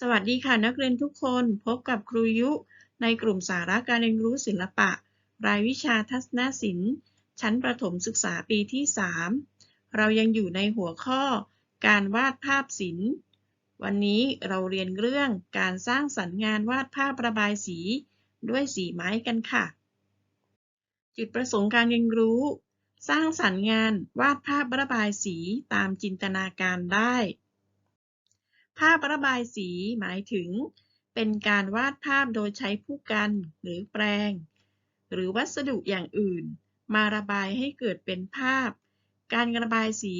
สวัสดีค่ะนักเรียนทุกคนพบกับครูยุ ในกลุ่มสาระการเรียนรู้ศิลปะ รายวิชาทัศนศิลป์ ชั้นประถมศึกษาปีที่ 3 เรายังอยู่ในหัวข้อ การวาดภาพศิลป์ วันนี้เราเรียนเรื่องการสร้างสรรค์งานวาดภาพระบายสี ด้วยสีไม้กันค่ะ จุดประสงค์การเรียนรู้ สร้างสรรค์งานวาดภาพระบายสีตามจินตนาการได้ ภาพระบายสีหมายถึง เป็นการวาดภาพโดยใช้ผู้กันหรือแปรงหรือวัสดุอย่างอื่น มาระบายให้เกิดเป็นภาพ การระบายสี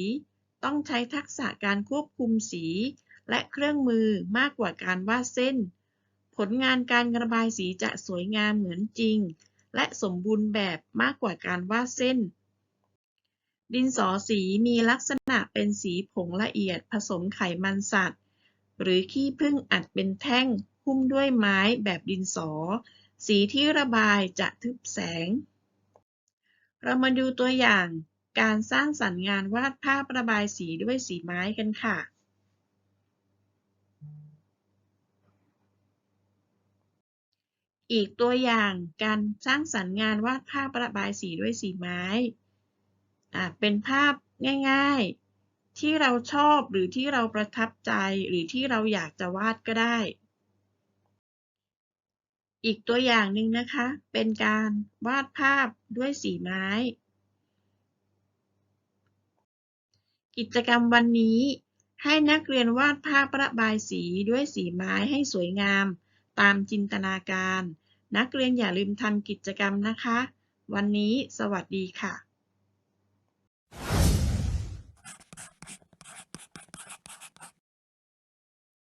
ต้องใช้ทักษะการควบคุมสี และเครื่องมือมากกว่าการวาดเส้น ผลงานการระบายสีจะสวยงามเหมือนจริง และสมบูรณ์แบบมากกว่าการวาดเส้น ดินสอสีมีลักษณะเป็นสีผงละเอียดผสมไขมันสัตว์ หรือขี้ผึ้งอัดเป็นแท่งหุ้มด้วยไม้แบบดินสอ สีที่ระบายจะทึบแสง เรามาดูตัวอย่างการสร้างสรรค์งานวาดภาพระบายสีด้วยสีไม้กันค่ะอีกตัวอย่างการสร้างสรรค์งานวาดภาพระบายสีด้วยสีไม้อ่าเป็นภาพง่ายๆ ที่เราชอบหรือที่เราประทับใจหรือที่เราอยากจะวาดก็ได้ อีกตัวอย่างหนึ่งนะคะ เป็นการวาดภาพด้วยสีไม้ กิจกรรมวันนี้ให้นักเรียนวาดภาพระบายสีด้วยสีไม้ให้สวยงาม ตามจินตนาการ นักเรียนอย่าลืมทำกิจกรรมนะคะ วันนี้สวัสดีค่ะ